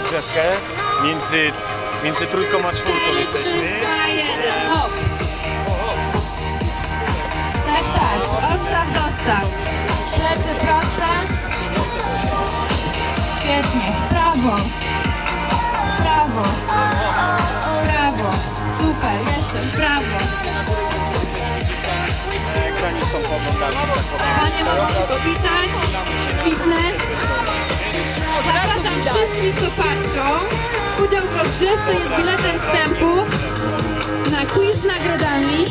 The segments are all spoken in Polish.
rozgrzewkę. Między, między trójką a czwórką jesteśmy. 3, 2, 1, hop. Tak, tak. Odstaw, dostaw. Plecy proste. Świetnie. Prawo. Prawo. Prawo. Super. Jeszcze. Prawo. Ekranie są poglądami. Panie mogą popisać. Fitness. Wszystkich, co patrzą. Udział w rozgrzewce jest biletem wstępu na quiz z nagrodami,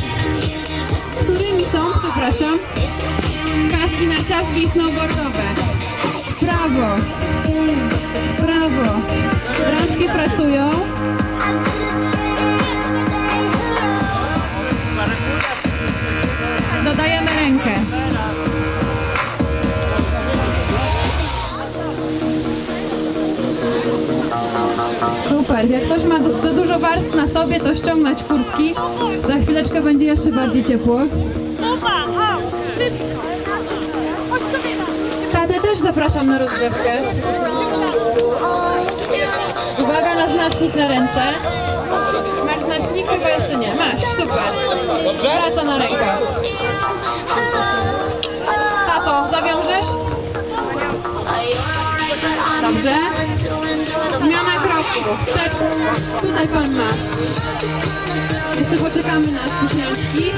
którymi są, przepraszam, kaski narciarskie i snowboardowe. Prawo, prawo, rączki pracują. Dodajemy rękę. Super, jak ktoś ma du- za dużo warstw na sobie, to ściągnąć kurtki. Za chwileczkę będzie jeszcze bardziej ciepło. Tatę też zapraszam na rozgrzewkę. Uwaga na znacznik na ręce. Masz znacznik? Chyba jeszcze nie. Masz, super. Praca na rękach. Step. Tutaj pan ma. Jeszcze poczekamy na spóźnialski.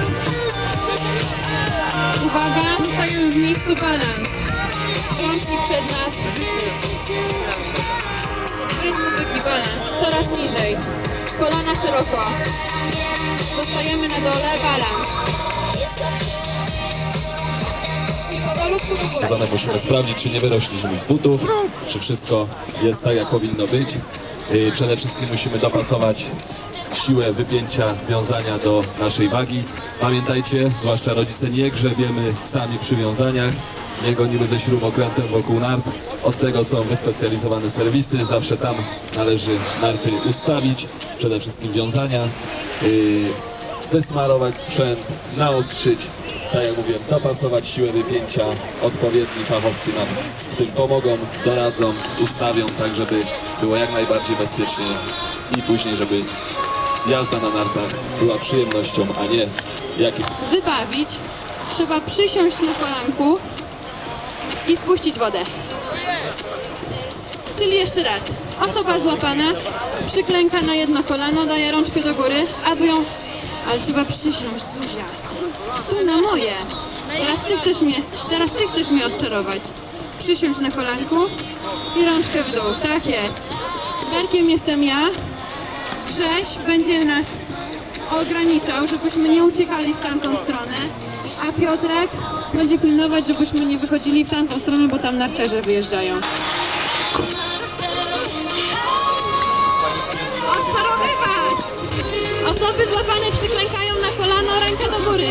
Uwaga, zostajemy w miejscu balans. Rączki przed nas. Rytm muzyki, balans. Coraz niżej. Kolana szeroko. Zostajemy na dole, balans. Musimy sprawdzić, czy nie wyrośliśmy z butów, czy wszystko jest tak, jak powinno być. Yy, Przede wszystkim musimy dopasować siłę wypięcia, wiązania do naszej wagi. Pamiętajcie, zwłaszcza rodzice, nie grzebiemy sami przy wiązaniach, nie gonimy ze śrubokrętem wokół nart. Od tego są wyspecjalizowane serwisy, zawsze tam należy narty ustawić, przede wszystkim wiązania. Yy, wysmarować sprzęt, naostrzyć, tak jak mówiłem, dopasować siłę wypięcia. Odpowiedni fachowcy nam w tym pomogą, doradzą, ustawią, tak żeby było jak najbardziej bezpiecznie i później, żeby jazda na nartach była przyjemnością, a nie jakim wybawić, trzeba przysiąść na kolanku i spuścić wodę. Czyli jeszcze raz. Osoba złapana przyklęka na jedno kolano, daje rączkę do góry, a tu ją... Ale trzeba przysiąść, Zuzia. Tu na moje. Teraz ty chcesz mnie, teraz ty chcesz mnie odczarować. Przysiąść na kolanku i rączkę w dół. Tak jest. Darkiem jestem ja. Grześ będzie nas ograniczał, żebyśmy nie uciekali w tamtą stronę, a Piotrek będzie pilnować, żebyśmy nie wychodzili w tamtą stronę, bo tam narciarze wyjeżdżają. Odczarowywać! Osoby złapane przyklękają na kolano, ręka do góry.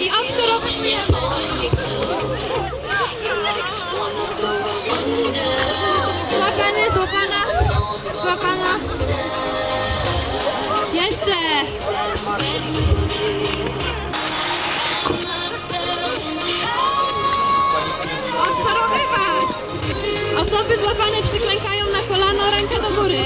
I odczarowywanie! Złapany, złapana, złapana. Jeszcze! Odczarowywać! Osoby złapane przyklękają na kolano, ręka do góry.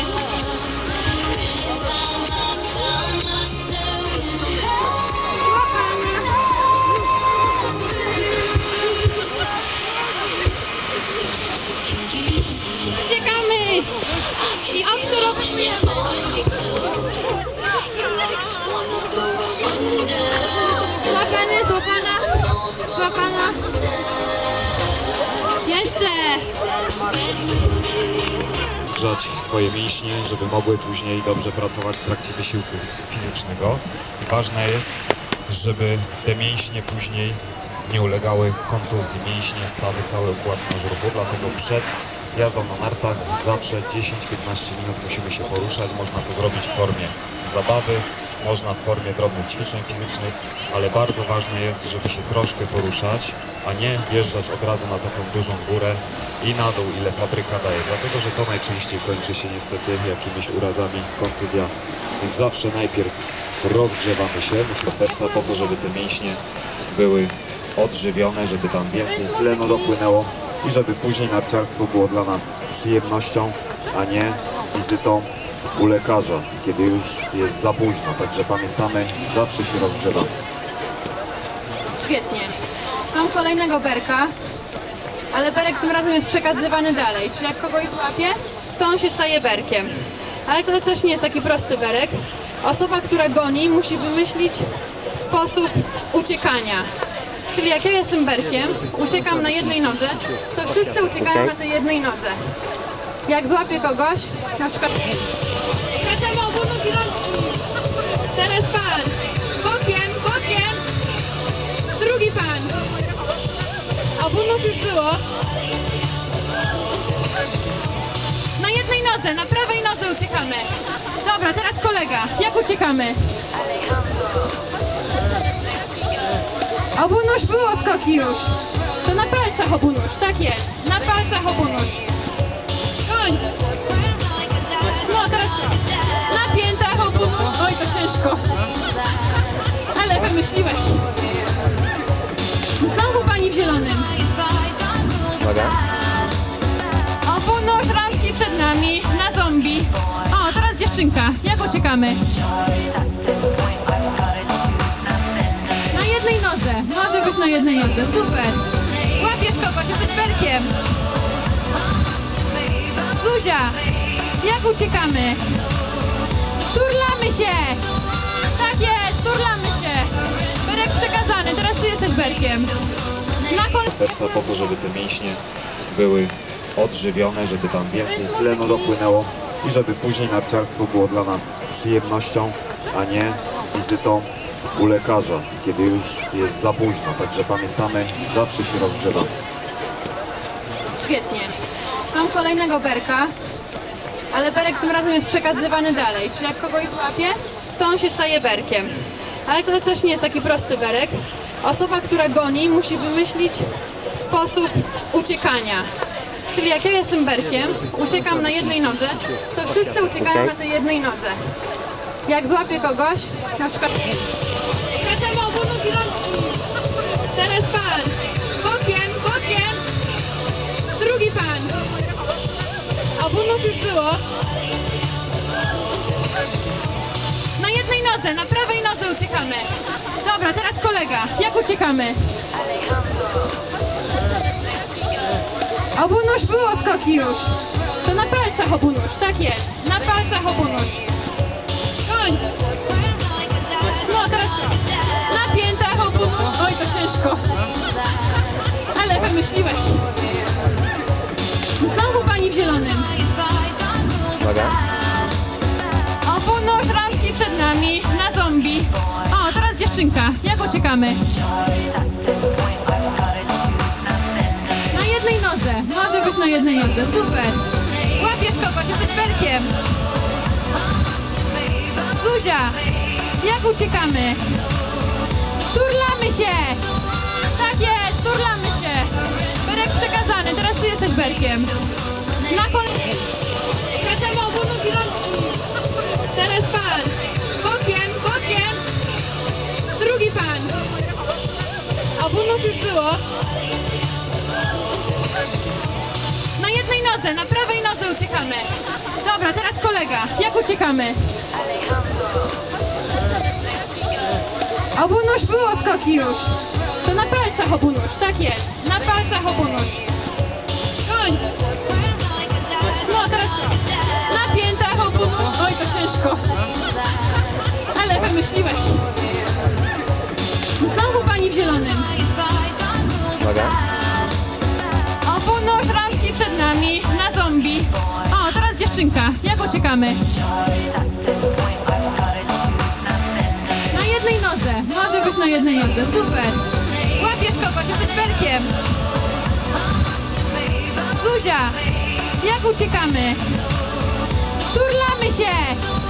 Grzać swoje mięśnie, żeby mogły później dobrze pracować w trakcie wysiłku fizycznego. I ważne jest, żeby te mięśnie później nie ulegały kontuzji. Mięśnie, stawy, cały układ nasz ruchu, dlatego przed jazdą na nartach zawsze 10-15 minut musimy się poruszać. Można to zrobić w formie zabawy, można w formie drobnych ćwiczeń fizycznych, ale bardzo ważne jest, żeby się troszkę poruszać, a nie wjeżdżać od razu na taką dużą górę i na dół, ile fabryka daje, dlatego że to najczęściej kończy się niestety jakimiś urazami, kontuzjami. Więc zawsze najpierw rozgrzewamy się, myślę serca po to, żeby te mięśnie były odżywione, żeby tam więcej tlenu dopłynęło i żeby później narciarstwo było dla nas przyjemnością, a nie wizytą u lekarza, kiedy już jest za późno. Także pamiętamy, zawsze się rozgrzewamy. Świetnie. Mam kolejnego berka, ale berek tym razem jest przekazywany dalej, czyli jak kogoś złapie, to on się staje berkiem. Ale to też nie jest taki prosty berek. Osoba, która goni, musi wymyślić sposób uciekania. Czyli jak ja jestem berkiem, uciekam na jednej nodze, to wszyscy uciekają na tej jednej nodze. Jak złapię kogoś, na przykład... Rączki. Teraz pan. Bokiem, bokiem. Drugi pan. Obunów już było. Na jednej nodze, na prawej nodze uciekamy. Dobra, teraz kolega. Jak uciekamy? Obunusz było skoki już. To na palcach obunusz, tak jest. Na palcach obunusz. Koń. Dziewczynka. Jak uciekamy? Na jednej nodze. Może być na jednej nodze. Super. Łapiesz kogoś, jesteś berkiem. Zuzia, jak uciekamy? Turlamy się. Tak jest, turlamy się. Berek przekazany, teraz ty jesteś berkiem. Na koniec. serca po to, żeby te mięśnie były odżywione, żeby tam więcej tlenu dopłynęło i żeby później narciarstwo było dla nas przyjemnością, a nie wizytą u lekarza, kiedy już jest za późno. Także pamiętamy, zawsze się rozgrzewamy. Świetnie. Mam kolejnego berka, ale berek tym razem jest przekazywany dalej, czyli jak kogoś złapie, to on się staje berkiem. Ale to też nie jest taki prosty berek. Osoba, która goni, musi wymyślić sposób uciekania. Czyli jak ja jestem berkiem, uciekam na jednej nodze, to wszyscy uciekają na tej jednej nodze. Jak złapię kogoś, na przykład... Skaczemy ogólną rączki. Teraz pan. Bokiem, bokiem. Drugi pan. Obunów już było. Na jednej nodze, na prawej nodze uciekamy. Dobra, teraz kolega. Jak uciekamy? Obunusz było skoki już. To na palcach obunusz, tak jest. Na palcach obunusz. Koń. No teraz na piętach obunusz. Oj, to ciężko. Ale wymyśliłeś. Znowu pani w zielonym. Obunusz rączki przed nami na zombie. O, teraz dziewczynka. Jak uciekamy? Nodze. Może być na jednej nodze. Super. Łapiesz kogoś, jesteś berkiem. Zuzia, jak uciekamy? Turlamy się. Tak jest, turlamy się. Berek przekazany, teraz ty jesteś berkiem. Na koniec. Skaczemy ogólną rączki. Teraz pan. Bokiem, bokiem. Drugi pan. Obunów już było. Nodze, na prawej nodze uciekamy. Dobra, teraz kolega. Jak uciekamy? Obunusz było skoki już. To na palcach obunusz, tak jest. Na palcach obunusz. Koń. No teraz na piętach obunusz. Oj, to ciężko. Ale wymyśliłeś. Znowu pani w zielonym. Obunusz dziewczynka. Jak uciekamy? Na jednej nodze. Może być na jednej nodze. Super. Łapiesz kogoś, jesteś berkiem. Zuzia, jak uciekamy? Turlamy się.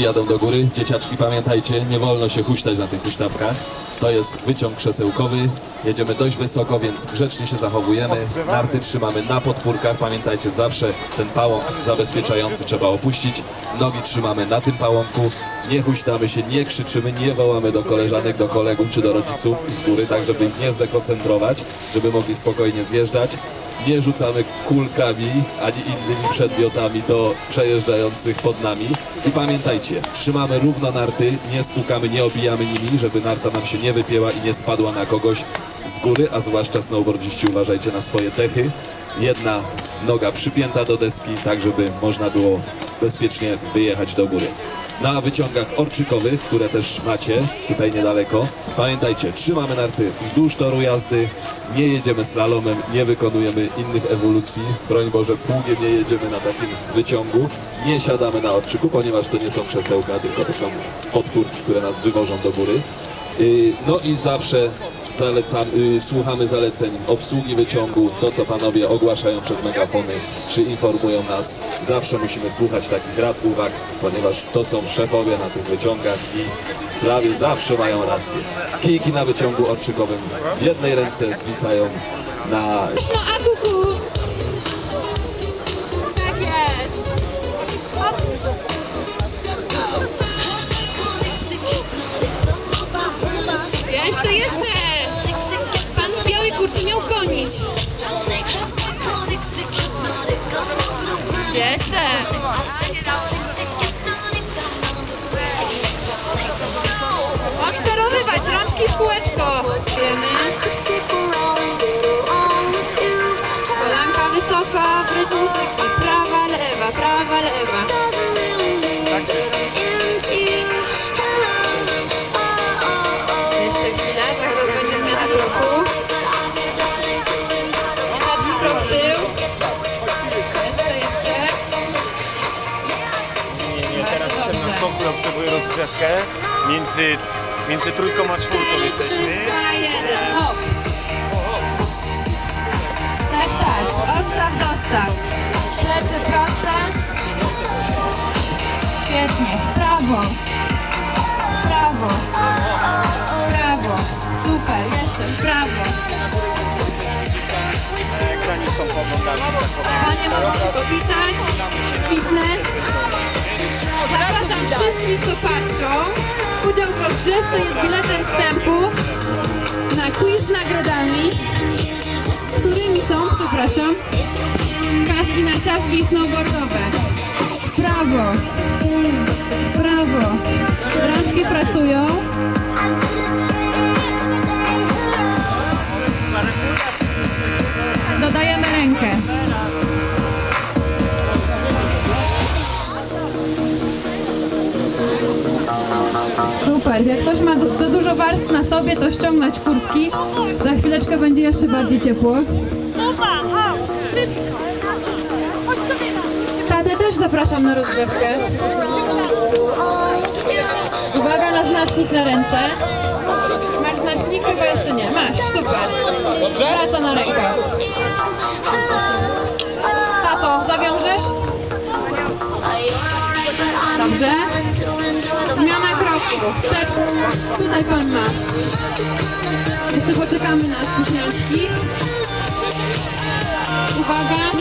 Jadą do góry. Dzieciaczki, pamiętajcie, nie wolno się huśtać na tych huśtawkach. To jest wyciąg krzesełkowy. Jedziemy dość wysoko, więc grzecznie się zachowujemy. Narty trzymamy na podpórkach. Pamiętajcie, zawsze ten pałąk zabezpieczający trzeba opuścić. Nogi trzymamy na tym pałąku. Nie huśtamy się, nie krzyczymy, nie wołamy do koleżanek, do kolegów czy do rodziców z góry, tak żeby ich nie zdekoncentrować, żeby mogli spokojnie zjeżdżać. Nie rzucamy kulkami ani innymi przedmiotami do przejeżdżających pod nami. I pamiętajcie, trzymamy równo narty, nie stukamy, nie obijamy nimi, żeby narta nam się nie wypięła i nie spadła na kogoś z góry, a zwłaszcza snowboardziści uważajcie na swoje techy. Jedna noga przypięta do deski, tak żeby można było bezpiecznie wyjechać do góry. Na wyciągach orczykowych, które też macie tutaj niedaleko, pamiętajcie, trzymamy narty wzdłuż toru jazdy, nie jedziemy slalomem, nie wykonujemy innych ewolucji, broń Boże, pługiem nie jedziemy na takim wyciągu, nie siadamy na orczyku, ponieważ to nie są krzesełka, tylko to są podpórki, które nas wywożą do góry. Yy, No i zawsze zalecam, yy, słuchamy zaleceń obsługi wyciągu, to co panowie ogłaszają przez megafony, czy informują nas. Zawsze musimy słuchać takich rad, uwag, ponieważ to są szefowie na tych wyciągach i prawie zawsze mają rację. Kijki na wyciągu orczykowym w jednej ręce zwisają na Yes, sir. W tył. Jeszcze, jeszcze. Nie, teraz jestem na skoku, obserwuję rozgrzewkę. Między, między trójką a czwórką jesteśmy. dwa, jeden, hop. Tak, tak. Odstaw, dostaw. Plecy proste. Świetnie. Prawo. Prawo. Prawo. Super. Jeszcze. Prawo. Panie mogą się popisać. Fitness. Zapraszam wszystkich, co patrzą. Udział w rozgrzewce jest biletem wstępu na quiz z nagrodami, którymi są, przepraszam, kaski narciarskie i snowboardowe. Prawo, prawo, rączki pracują. Sobie, to ściągnąć kurtki. Za chwileczkę będzie jeszcze bardziej ciepło. Tatę też zapraszam na rozgrzewkę. Uwaga na znacznik na ręce. Masz znacznik? Chyba jeszcze nie. Masz, super. Praca na rękach. Tato, zawiążesz? Dobrze. Zmiana. Step. Tutaj pan ma. Jeszcze poczekamy na spóźnialskich. Uwaga.